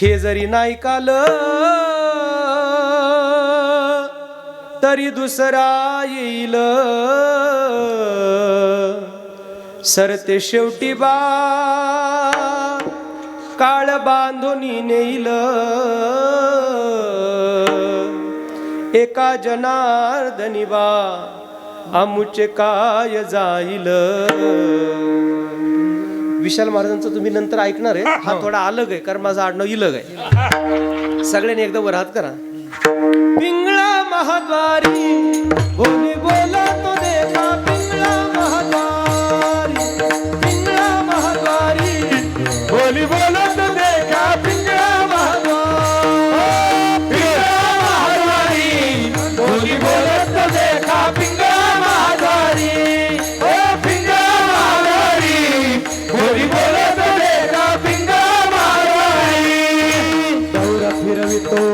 हे जरी नाही काल तरी दुसरा येईल. सरते शेवटी बा काळ बांधून नेईल. एका जनार्दनी बा आमुचे काय जाईल. विशाल महाराजांचं तुम्ही नंतर ऐकणार आहे. हा थोडा अलग आहे कारण माझं आडनाव इलग आहे. सगळ्यांनी एकदा वर हात करा. पिंगळा महाद्वारी बोला तो देवा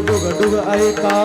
ડુગ ડુગ આયકા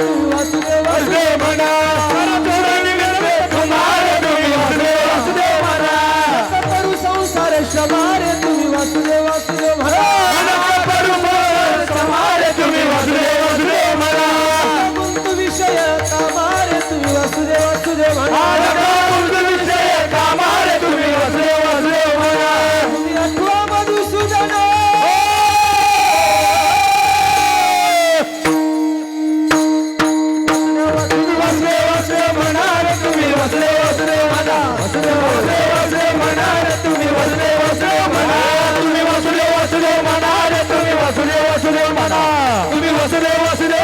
you.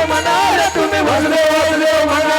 म्हणाल तुम्ही भजले भजले मना